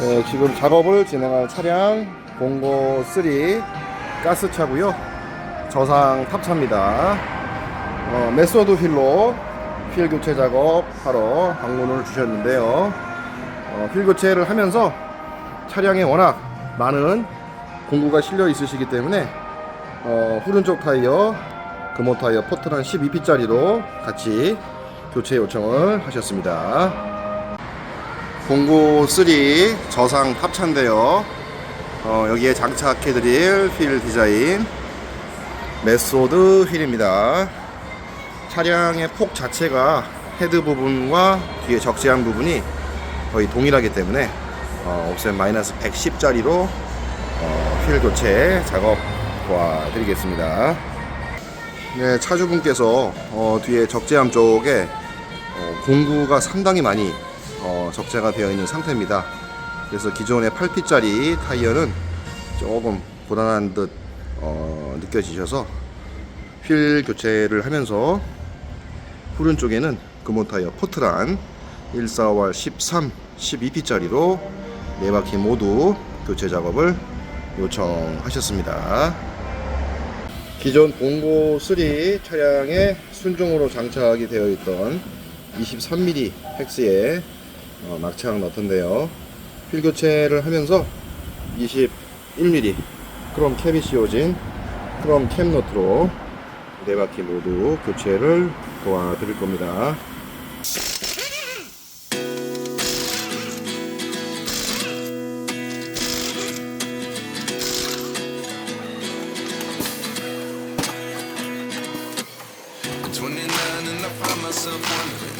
네, 지금 작업을 진행할 차량 공고 3 가스차고요. 저상 탑차입니다. 어, 메소드 휠로 휠 교체 작업하러 방문을 주셨는데요. 어, 휠 교체를 하면서 차량에 워낙 많은 공구가 실려 있으시기 때문에 어, 후륜쪽 타이어, 금호 타이어 포트란 12피짜리로 같이 교체 요청을 하셨습니다. 공구 3 저상 탑차인데요. 어, 여기에 장착해 드릴 휠 디자인 메소드 휠입니다. 차량의 폭 자체가 헤드 부분과 뒤에 적재한 부분이 거의 동일하기 때문에 어, 옵션 마이너스 110짜리로 어, 휠 교체 작업 도와드리겠습니다. 네, 차주분께서 어, 뒤에 적재함 쪽에 어, 공구가 상당히 많이 어, 적재가 되어 있는 상태입니다. 그래서 기존의 8피짜리 타이어는 조금 고단한 듯 어, 느껴지셔서 휠 교체를 하면서 후륜 쪽에는 금호 타이어 포트란 145R 13, 12피짜리로 네 바퀴 모두 교체 작업을 요청하셨습니다. 기존 봉고 3 차량에 순정으로 장착이 되어 있던 23mm 팩스의 어, 막창 너트인데요. 휠 교체를 하면서 21mm 크롬 캡이 씌워진 크롬 캡 너트로 네 바퀴 모두 교체를 도와드릴 겁니다. I'm 29 and I find myself uh,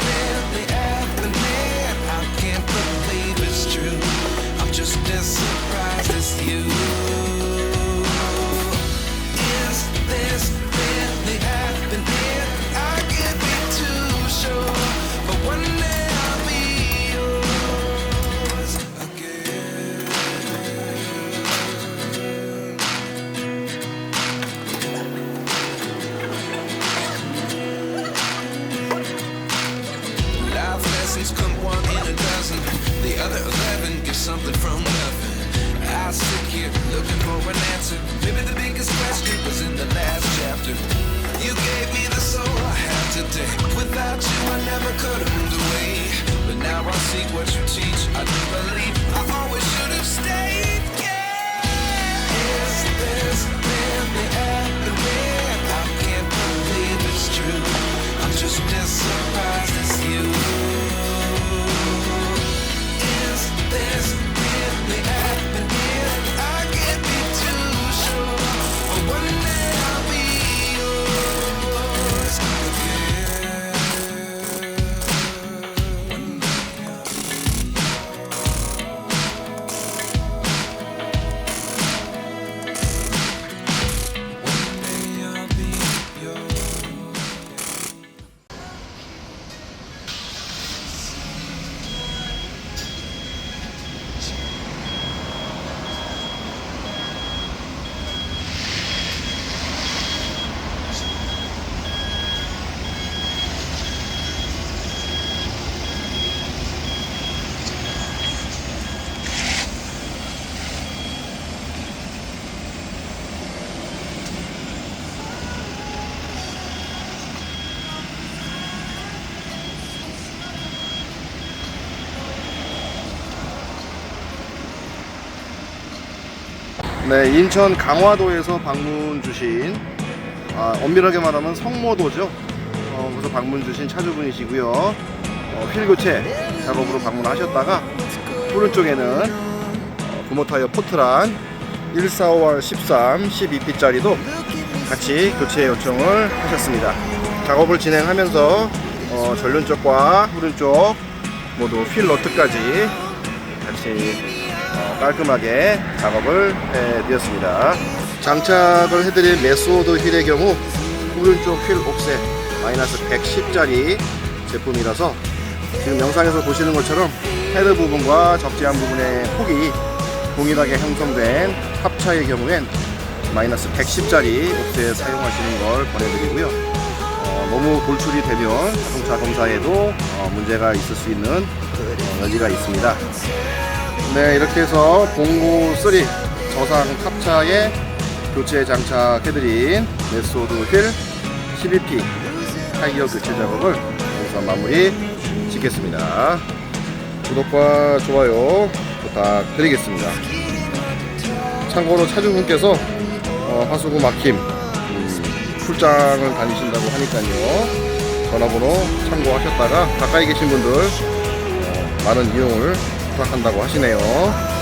looking for an answer. Maybe the biggest question was in the last chapter. You gave me the soul I have today. Without you, I never could have moved away. But now I see what you teach. I do believe 네, 인천 강화도에서 방문 주신 아, 엄밀하게 말하면 성모도죠. 어, 그래서 방문 주신 차주분이시고요. 어, 휠 교체 작업으로 방문하셨다가 오른쪽에는 어, 부모 타이어 포트란 145R 13 12P짜리도 같이 교체 요청을 하셨습니다. 작업을 진행하면서 어, 전륜 쪽과 후륜 쪽 모두 휠 너트까지 같이 어, 깔끔하게 작업을 해드렸습니다. 장착을 해드린 메소드 휠의 경우 오른쪽 휠 옵셋 마이너스 110짜리 제품이라서 지금 영상에서 보시는 것처럼 헤드 부분과 적재한 부분의 폭이 동일하게 형성된 탑차의 경우엔 마이너스 110짜리 옵셋 사용하시는 걸 권해드리고요. 어, 너무 돌출이 되면 자동차 검사에도 어, 문제가 있을 수 있는 어, 여지가 있습니다. 네, 이렇게 해서 봉고 3 저상 탑차에 교체 장착해드린 메소드 휠 12P 타이어 교체 작업을 여기서 마무리 짓겠습니다. 구독과 좋아요 부탁드리겠습니다. 참고로 차주분께서 어, 하수구 막힘 음, 출장을 다니신다고 하니까요. 전화번호 참고하셨다가 가까이 계신 분들 어, 많은 이용을 부탁한다고 하시네요.